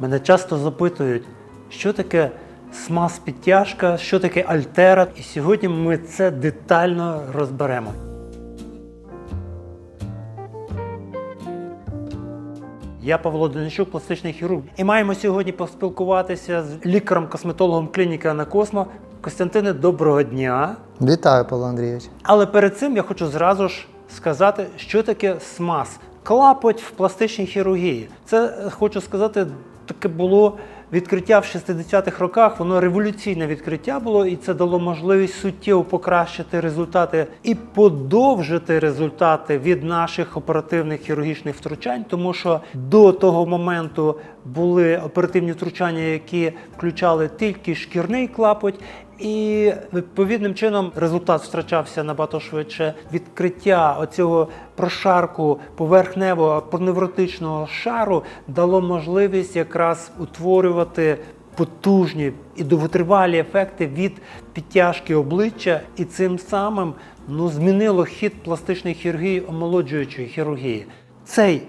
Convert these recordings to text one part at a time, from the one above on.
Мене часто запитують, що таке смаз підтяжка, що таке альтера. І сьогодні ми це детально розберемо. Я Павло Денищук, пластичний хірург. І маємо сьогодні поспілкуватися з лікарем-косметологом клініки Анакосмо. Костянтине, доброго дня. Вітаю, Павло Андрійович. Але перед цим я хочу зразу ж сказати, що таке смаз. Клапоть в пластичній хірургії. Це е, хочу сказати, таке було відкриття в 60-х роках. Воно революційне відкриття було, і це дало можливість суттєво покращити результати і подовжити результати від наших оперативних хірургічних втручань, тому що до того моменту були оперативні втручання, які включали тільки шкірний клапоть. І відповідним чином результат втрачався набагато швидше. Відкриття оцього прошарку поверхневого поневротичного шару дало можливість якраз утворювати потужні і довготривалі ефекти від підтяжки обличчя, і цим самим ну, змінило хід пластичної хірургії, омолоджуючої хірургії. Цей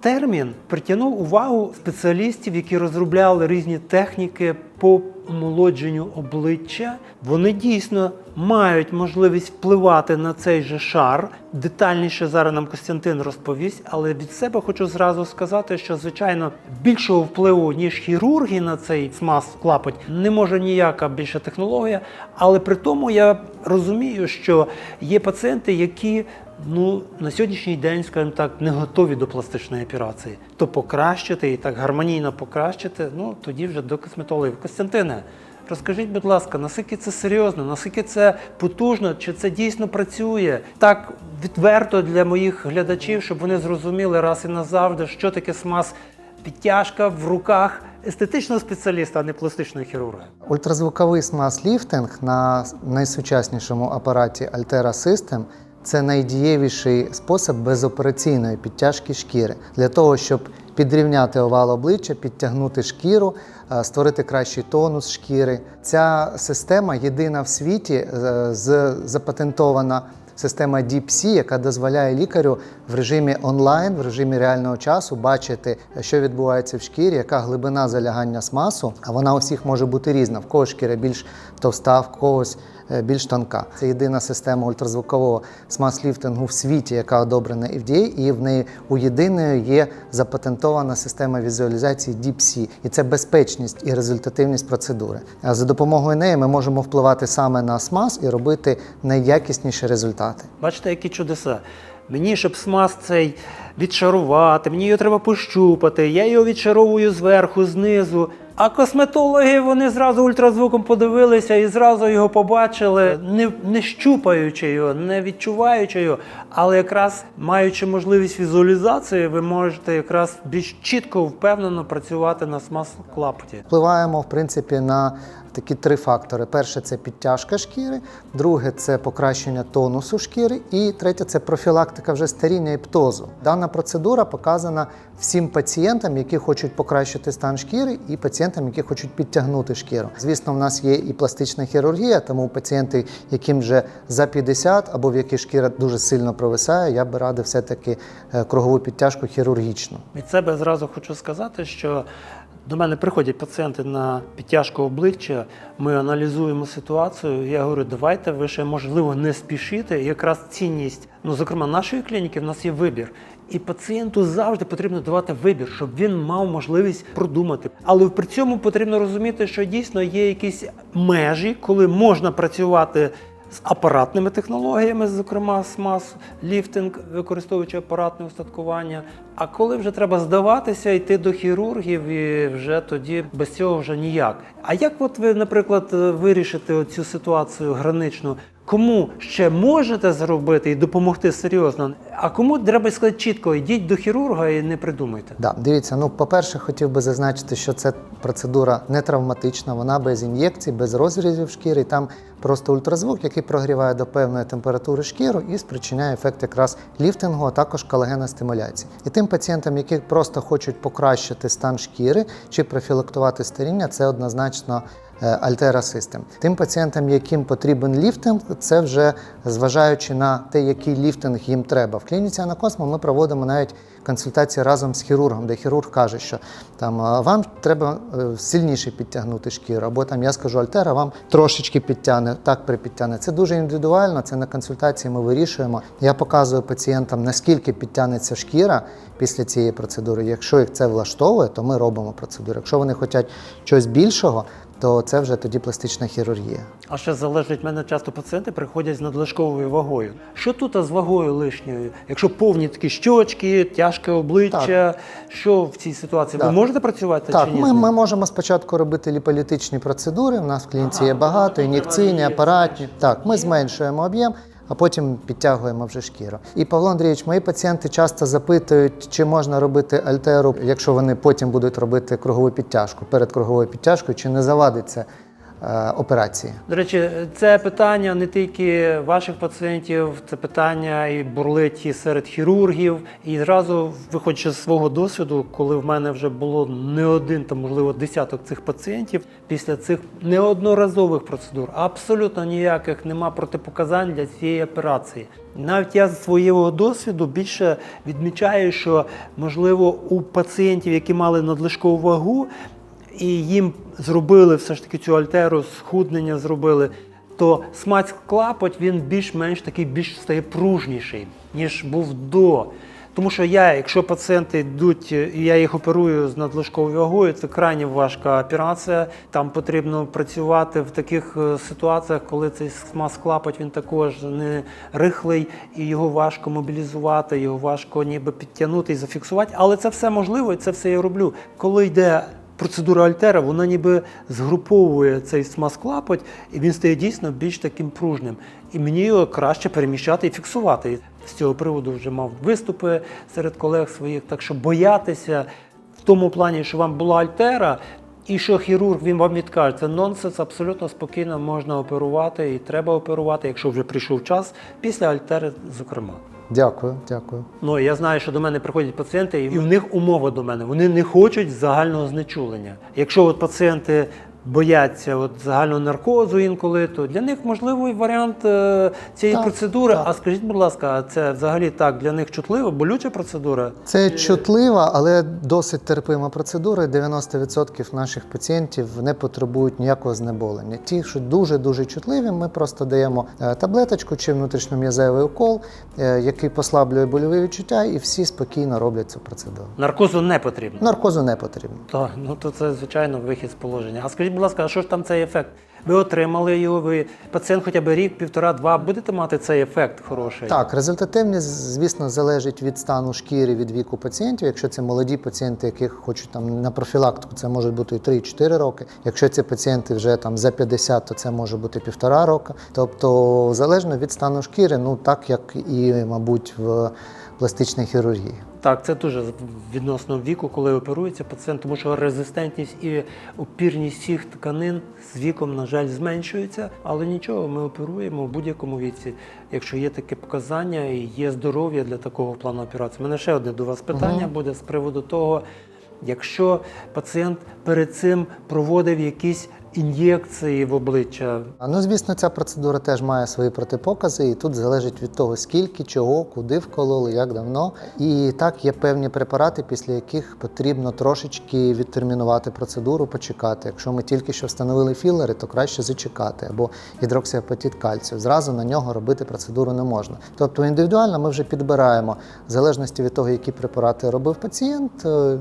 термін притягнув увагу спеціалістів, які розробляли різні техніки по омолодженню обличчя. Вони дійсно мають можливість впливати на цей же шар. Детальніше зараз нам Костянтин розповість, але від себе хочу зразу сказати, що звичайно більшого впливу ніж хірурги на цей смаз клапоть не може ніяка більша технологія. Але при тому я розумію, що є пацієнти, які ну на сьогоднішній день, скажімо так, не готові до пластичної операції. То покращити і так гармонійно покращити, ну тоді вже до косметологів. Костянтине, розкажіть, будь ласка, наскільки це серйозно, наскільки це потужно, чи це дійсно працює так відверто для моїх глядачів, щоб вони зрозуміли раз і назавжди, що таке смаз підтяжка в руках естетичного спеціаліста, а не пластичного хірурга. Ультразвуковий смаз-ліфтинг на найсучаснішому апараті Altera System це найдієвіший спосіб безопераційної підтяжки шкіри для того, щоб підрівняти овал обличчя, підтягнути шкіру, е, створити кращий тонус шкіри. Ця система єдина в світі е, з запатентована. Система DeepC, яка дозволяє лікарю в режимі онлайн, в режимі реального часу бачити, що відбувається в шкірі, яка глибина залягання смасу. А вона у всіх може бути різна. В когось шкіра більш товста, в когось е, більш тонка. Це єдина система ультразвукового смаз-ліфтингу в світі, яка одобрена FDA, і в неї у єдиної є запатентована система візуалізації DeepC. І це безпечність і результативність процедури. За допомогою неї ми можемо впливати саме на смаз і робити найякісніші результати. Бачите, які чудеса. Мені, щоб смаз цей відшарувати, мені його треба пощупати, я його відшаровую зверху, знизу. А косметологи вони зразу ультразвуком подивилися і зразу його побачили, не, не щупаючи його, не відчуваючи його, але якраз маючи можливість візуалізації, ви можете якраз більш чітко, впевнено працювати на смаз клапоті. Впливаємо в принципі на такі три фактори: перше це підтяжка шкіри, друге це покращення тонусу шкіри, і третє це профілактика вже старіння і птозу. Дана процедура показана всім пацієнтам, які хочуть покращити стан шкіри, і пацієнтам, які хочуть підтягнути шкіру. Звісно, в нас є і пластична хірургія, тому пацієнти, яким вже за 50 або в яких шкіра дуже сильно провисає, я би радив все-таки е, кругову підтяжку хірургічну. Від себе зразу хочу сказати, що до мене приходять пацієнти на підтяжку обличчя. Ми аналізуємо ситуацію. Я говорю, давайте ви ще можливо не спішите. Якраз цінність, ну зокрема, нашої клініки в нас є вибір. І пацієнту завжди потрібно давати вибір, щоб він мав можливість продумати. Але при цьому потрібно розуміти, що дійсно є якісь межі, коли можна працювати з апаратними технологіями, зокрема смаз, ліфтинг, використовуючи апаратне устаткування. А коли вже треба здаватися, йти до хірургів, і вже тоді без цього вже ніяк. А як от ви, наприклад, вирішите цю ситуацію граничну? Кому ще можете зробити і допомогти серйозно, а кому треба сказати чітко, йдіть до хірурга і не придумайте. Да, дивіться, ну по-перше, хотів би зазначити, що це процедура не травматична, вона без ін'єкцій, без розрізів шкіри. Там просто ультразвук, який прогріває до певної температури шкіру і спричиняє ефект якраз ліфтингу, а також колагеностимуляції. І тим пацієнтам, які просто хочуть покращити стан шкіри чи профілактувати старіння, це однозначно Альтера System. Тим пацієнтам, яким потрібен ліфтинг, це вже зважаючи на те, який ліфтинг їм треба. В клініці Анакосмо ми проводимо навіть консультації разом з хірургом, де хірург каже, що там вам треба е, сильніше підтягнути шкіру, або там я скажу Альтера, вам трошечки підтягне, так припідтягне. Це дуже індивідуально. Це на консультації ми вирішуємо. Я показую пацієнтам, наскільки підтягнеться шкіра після цієї процедури. Якщо їх це влаштовує, то ми робимо процедуру. Якщо вони хочуть чогось більшого, то це вже тоді пластична хірургія. А ще залежить, мене часто пацієнти приходять з надлишковою вагою. Що тут з вагою лишньою? Якщо повні такі щочки, тяжке обличчя, що в цій ситуації? Ви можете працювати Так, чи ні? ми, ми можемо спочатку робити ліполітичні процедури. У нас в клініці є багато, ін'єкційні, апаратні. Так, ми зменшуємо об'єм. А потім підтягуємо вже шкіру. І Павло Андрійович, мої пацієнти часто запитують, чи можна робити альтеру, якщо вони потім будуть робити кругову підтяжку перед круговою підтяжкою, чи не завадиться операції. До речі, це питання не тільки ваших пацієнтів, це питання і бурлить і серед хірургів. І зразу, виходячи з свого досвіду, коли в мене вже було не один, там можливо десяток цих пацієнтів, після цих неодноразових процедур абсолютно ніяких нема протипоказань для цієї операції. Навіть я з свого досвіду більше відмічаю, що можливо у пацієнтів, які мали надлишкову вагу, і їм зробили все ж таки цю альтеру, схуднення зробили, то смаць клапоть він більш-менш такий більш стає пружніший, ніж був до. Тому що я, якщо пацієнти йдуть, я їх оперую з надлишковою вагою, це крайне важка операція. Там потрібно працювати в таких е, ситуаціях, коли цей смаз клапоть він також не рихлий, і його важко мобілізувати, його важко ніби підтягнути і зафіксувати. Але це все можливо, і це все я роблю. Коли йде процедура Альтера, вона ніби згруповує цей смаз-клапоть, і він стає дійсно більш таким пружним. І мені його краще переміщати і фіксувати. З цього приводу вже мав виступи серед колег своїх. Так що боятися в тому плані, що вам була Альтера, і що хірург він вам відкаже, це нонсенс, абсолютно спокійно можна оперувати і треба оперувати, якщо вже прийшов час, після Альтери, зокрема. Дякую, дякую. Ну, я знаю, що до мене приходять пацієнти, і в них умова до мене. Вони не хочуть загального знечулення. Якщо от пацієнти бояться от загального наркозу інколи, то для них можливий варіант е, цієї Так, процедури. так. А скажіть, будь ласка, це взагалі так для них чутлива, болюча процедура? Це чутлива, але досить терпима процедура. і 90% наших пацієнтів не потребують ніякого знеболення. Ті, що дуже дуже чутливі, ми просто даємо е, таблеточку чи внутрішньом'язевий укол, е, який послаблює больові відчуття, і всі спокійно роблять цю процедуру. Наркозу не потрібно. Наркозу не потрібно. Так, ну то це звичайно вихід з положення. А скажіть, будь ласка, а що ж там цей ефект? Ви отримали його, ви пацієнт хоча б рік, півтора-два, будете мати цей ефект хороший? Так, результативність, звісно, залежить від стану шкіри, від віку пацієнтів. Якщо це молоді пацієнти, яких хочуть там на профілактику, це може бути і 3-4 роки. Якщо це пацієнти вже там за 50, то це може бути півтора року. Тобто, залежно від стану шкіри, ну так як і, мабуть, в пластичній хірургії. Так, це дуже відносно віку, коли оперується пацієнт, тому що резистентність і опірність всіх тканин з віком, на жаль, зменшується. Але нічого, ми оперуємо в будь-якому віці, якщо є таке показання і є здоров'я для такого плану операції. У мене ще одне до вас питання буде з приводу того, якщо пацієнт перед цим проводив якісь ін'єкції в обличчя, А, Ну, звісно, ця процедура теж має свої протипокази, і тут залежить від того, скільки, чого, куди вкололи, як давно. І так є певні препарати, після яких потрібно трошечки відтермінувати процедуру, почекати. Якщо ми тільки що встановили філери, то краще зачекати або гідроксиапатит кальцію. Зразу на нього робити процедуру не можна. Тобто індивідуально ми вже підбираємо в залежності від того, які препарати робив пацієнт, е,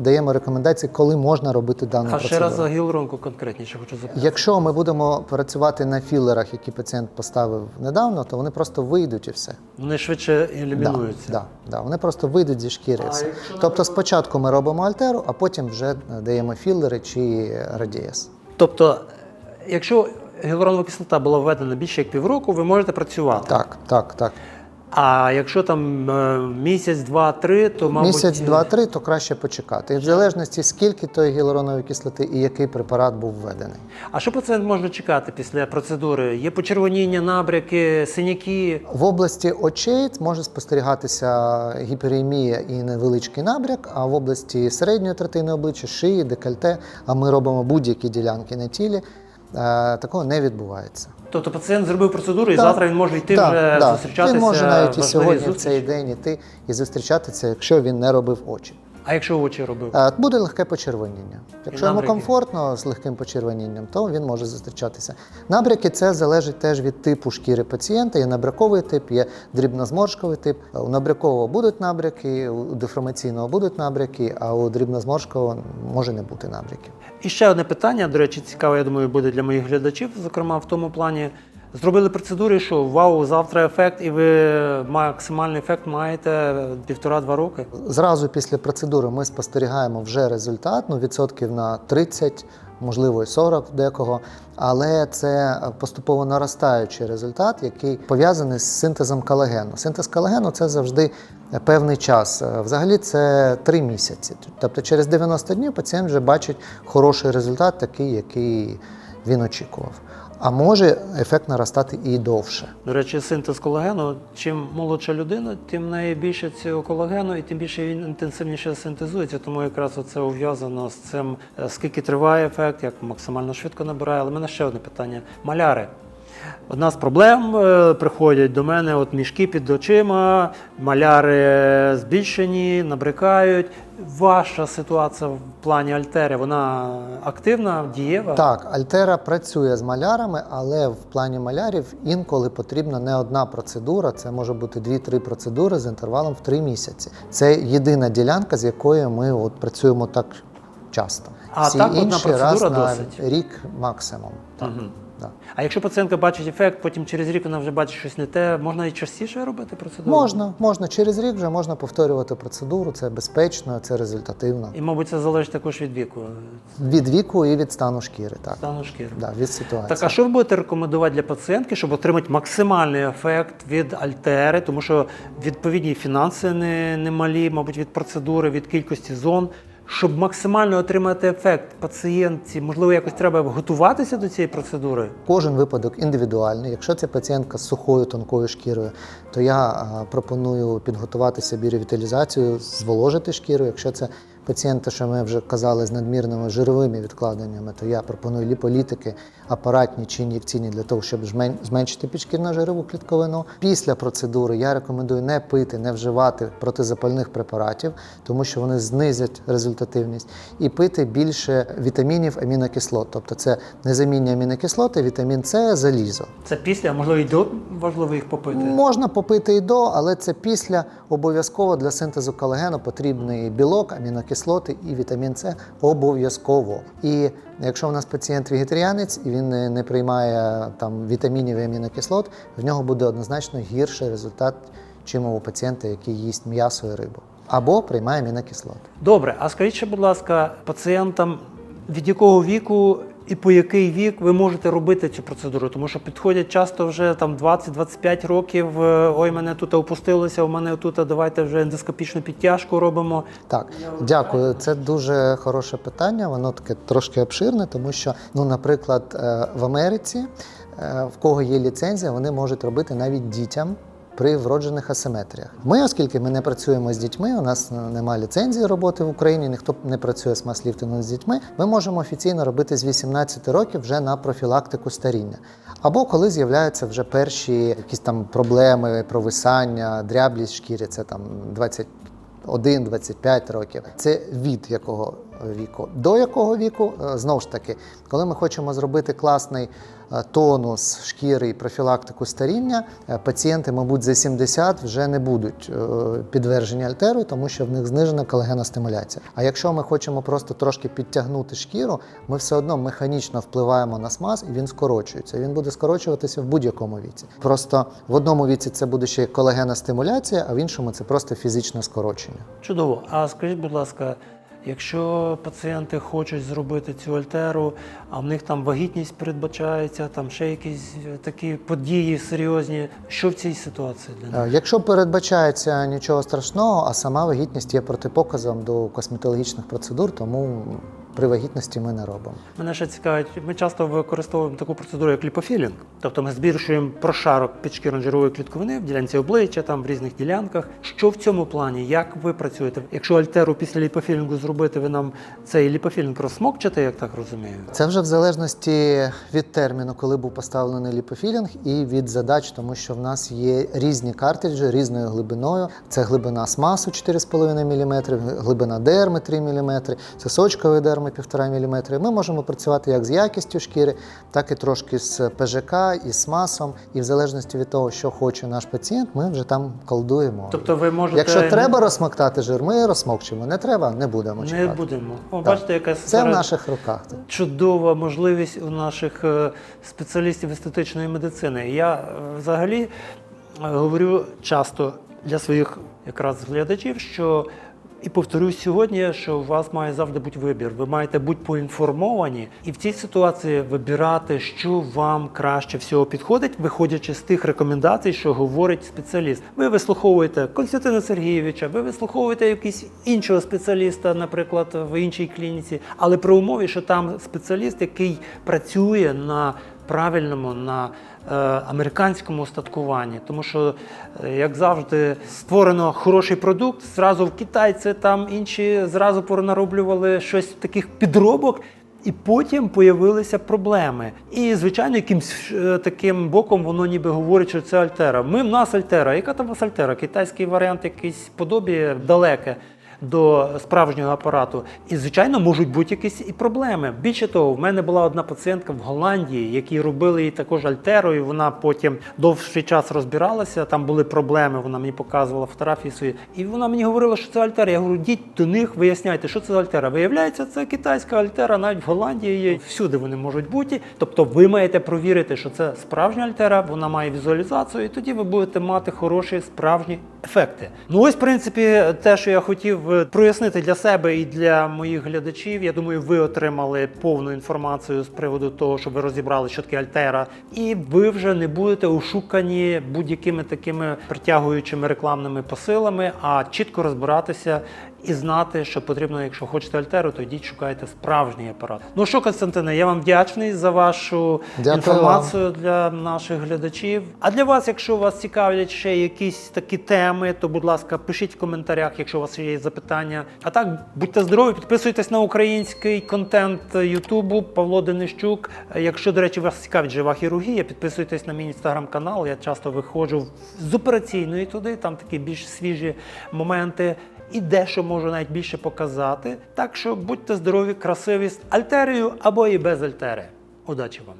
даємо рекомендації, коли можна робити дану а процедуру. ще раз за гіалуронку конкретніше хочу запитати. Якщо ми будемо працювати на філерах, які пацієнт поставив недавно, то вони просто вийдуть і все. Вони швидше Да, елімінуються. да, да, вони просто вийдуть зі шкіри. і все. Тобто спочатку ми робимо альтеру, а потім вже даємо філери чи радієс. Тобто, якщо гіалуронова кислота була введена більше як півроку, ви можете працювати. Так, так, так. А якщо там е, місяць, два, три, то мабуть Місяць, два-три, то краще почекати. І в залежності, скільки тої гіалуронової кислоти і який препарат був введений. А що пацієнт може чекати після процедури? Є почервоніння, набряки, синяки. В області очей може спостерігатися гіперемія і невеличкий набряк, а в області середньої третини обличчя, шиї, декольте, а ми робимо будь-які ділянки на тілі, такого не відбувається. Тобто пацієнт зробив процедуру, і Так. завтра він може йти Так, вже так. зустрічатися. Він може навіть і сьогодні, в цей день іти і зустрічатися, якщо він не робив очі. А якщо очі робив? Е, Буде легке почервоніння. Якщо йому набряки? комфортно з легким почервонінням, то він може зустрічатися. Набряки це залежить теж від типу шкіри пацієнта. Є набряковий тип, є дрібнозморшковий тип. У набрякового будуть набряки, у деформаційного будуть набряки, а у дрібнозморшкового може не бути набряків. І ще одне питання, до речі, цікаве, я думаю, буде для моїх глядачів, зокрема в тому плані. Зробили процедуру, що вау, завтра ефект, і ви максимальний ефект маєте півтора-два роки. Зразу після процедури ми спостерігаємо вже результат, ну відсотків на 30, можливо, і 40 декого. Але це поступово наростаючий результат, який пов'язаний з синтезом колагену. Синтез колагену це завжди певний час. Взагалі це 3 місяці. Тобто через 90 днів пацієнт вже бачить хороший результат, такий, який він очікував. А може ефект наростати і довше. До речі, синтез колагену. Чим молодша людина, тим в більше цього колагену, і тим більше він інтенсивніше синтезується. Тому якраз це ув'язано з цим, е, скільки триває ефект, як максимально швидко набирає. Але в мене ще одне питання: маляри. Одна з проблем е, приходять до мене от мішки під очима, маляри збільшені, набрикають. Ваша ситуація в плані альтери, вона активна, дієва? Так, Альтера працює з малярами, але в плані малярів інколи потрібна не одна процедура. Це може бути 2-3 процедури з інтервалом в 3 місяці. Це єдина ділянка, з якою ми от працюємо так часто. А Всі так одна процедура раз на рік максимум. Так, Мгм. Да. А якщо пацієнтка бачить ефект, потім через рік вона вже бачить щось не те, можна і частіше робити процедуру? Можна, можна через рік вже можна повторювати процедуру. Це безпечно, це результативно. І, мабуть, це залежить також від віку, Від віку і від стану шкіри. Так, стану шкіри. да, від ситуації. Так, а що ви будете рекомендувати для пацієнтки, щоб отримати максимальний ефект від альтери, тому що відповідні фінанси не, не малі, мабуть, від процедури, від кількості зон. Щоб максимально отримати ефект пацієнтці, можливо, якось треба готуватися до цієї процедури. Кожен випадок індивідуальний. Якщо це пацієнтка з сухою тонкою шкірою, то я а, пропоную підготуватися біоревіталізацію, зволожити шкіру. Якщо це пацієнти, що ми вже казали, з надмірними жировими відкладеннями, то я пропоную ліполітики, апаратні чи ін'єкційні для того, щоб зменшити підшкірну жирову клітковину. Після процедури я рекомендую не пити, не вживати протизапальних препаратів, тому що вони знизять результативність, і пити більше вітамінів, амінокислот. Тобто це незамінні амінокислоти, вітамін С, залізо. Це після, а можливо, і до важливо їх попити. Можна попити і до, але це після обов'язково для синтезу колагену потрібний білок, амінокислоти і вітамін С обов'язково. І якщо у нас пацієнт вегетаріанець і він не приймає там вітамінів і амінокислот, в нього буде однозначно гірший результат, чим у пацієнта, який їсть м'ясо і рибу. Або приймає амінокислоти. Добре, а скажіть, будь ласка, пацієнтам від якого віку і по який вік ви можете робити цю процедуру? Тому що підходять часто вже там 20-25 років. е, Ой, мене тут опустилося, у мене тут давайте вже ендоскопічну підтяжку робимо. Так, дякую. Це дуже хороше питання. Воно таке трошки обширне, тому що, ну, наприклад, е, в Америці, е, в кого є ліцензія, вони можуть робити навіть дітям. При вроджених асиметріях. Ми, оскільки ми не працюємо з дітьми, у нас немає ліцензії роботи в Україні, ніхто не працює з масліфтингом з дітьми. Ми можемо офіційно робити з 18 років вже на профілактику старіння. Або коли з'являються вже перші якісь там проблеми, провисання, дряблість шкіри, це там 20 1-25 років. Це від якого віку. До якого віку, е, знову ж таки, коли ми хочемо зробити класний тонус шкіри і профілактику старіння, е, пацієнти, мабуть, за 70 вже не будуть е, підтверджені альтерою, тому що в них знижена колагеностимуляція. А якщо ми хочемо просто трошки підтягнути шкіру, ми все одно механічно впливаємо на смаз і він скорочується. Він буде скорочуватися в будь-якому віці. Просто в одному віці це буде ще колагеностимуляція, а в іншому це просто фізичне скорочення. Чудово. А скажіть, будь ласка, Якщо пацієнти хочуть зробити цю альтеру, а в них там вагітність передбачається, там ще якісь е, такі події серйозні, що в цій ситуації для них? Е, Якщо передбачається нічого страшного, а сама вагітність є протипоказом до косметологічних процедур, тому при вагітності ми не робимо. Мене ще цікавить, ми часто використовуємо таку процедуру, як ліпофілінг. Тобто ми збільшуємо прошарок підшкірно-жирової клітковини в ділянці обличчя, там в різних ділянках. Що в цьому плані? Як ви працюєте? Якщо альтеру після ліпофілінгу зробити, ви нам цей ліпофілінг розсмокчите, як так розумію? Це вже в залежності від терміну, коли був поставлений ліпофілінг, і від задач, тому що в нас є різні картриджі різною глибиною. Це глибина смасу 4,5 мм, глибина дерми 3 мм, це сочкової дерми 1,5 мм. Ми можемо працювати як з якістю шкіри, так і трошки з ПЖК і з масом. І в залежності від того, що хоче наш пацієнт, ми вже там колдуємо. Тобто ви можете Якщо треба розсмоктати жир, ми розсмокчимо. Не треба, не будемо не будемо. О, бачите, яка Це в наших руках. чудова можливість у наших е, спеціалістів естетичної медицини. Я е, взагалі е, говорю часто для своїх якраз глядачів, що і повторюсь сьогодні, що у вас має завжди бути вибір. Ви маєте бути поінформовані і в цій ситуації вибирати, що вам краще всього підходить, виходячи з тих рекомендацій, що говорить спеціаліст. Ви вислуховуєте Константина Сергійовича, ви вислуховуєте якийсь іншого спеціаліста, наприклад, в іншій клініці, але при умові, що там спеціаліст, який працює на правильному, на американському устаткуванні, тому що, е, як завжди, створено хороший продукт. Зразу в китайці там інші зразу понароблювали щось таких підробок. І потім появилися проблеми. І, звичайно, якимсь е, таким боком воно ніби говорить, що це Альтера. Ми в нас Альтера. Яка там у вас Альтера? Китайський варіант, якийсь подобі далеке до справжнього апарату. І, звичайно, можуть бути якісь і проблеми. Більше того, в мене була одна пацієнтка в Голландії, які робили їй також альтеру, і вона потім довший час розбиралася. Там були проблеми. Вона мені показувала фотографії свої. І вона мені говорила, що це альтера. Я говорю, йдіть до них, виясняйте, що це за альтера. Виявляється, це китайська альтера, навіть в Голландії є. Всюди вони можуть бути. Тобто, ви маєте провірити, що це справжня альтера, вона має візуалізацію, і тоді ви будете мати хороші справжні ефекти. Ну ось, в принципі, те, що я хотів прояснити для себе і для моїх глядачів. Я думаю, ви отримали повну інформацію з приводу того, щоб ви розібрали, що таке Альтера, і ви вже не будете ошукані будь-якими такими притягуючими рекламними посилами, а чітко розбиратися і знати, що потрібно, якщо хочете Альтеру, то йдіть шукайте справжній апарат. Ну що, Константине, я вам вдячний за вашу Дякую інформацію для наших глядачів. А для вас, якщо вас цікавлять ще якісь такі теми, то будь ласка, пишіть в коментарях, якщо у вас є запитання. А так, будьте здорові, підписуйтесь на український контент Ютубу Павло Денищук. Якщо, до речі, вас цікавить жива хірургія, підписуйтесь на мій інстаграм-канал. Я часто виходжу з операційної туди, там такі більш свіжі моменти і дещо можу навіть більше показати. Так що будьте здорові, красиві з альтерією або і без альтери. Удачі вам!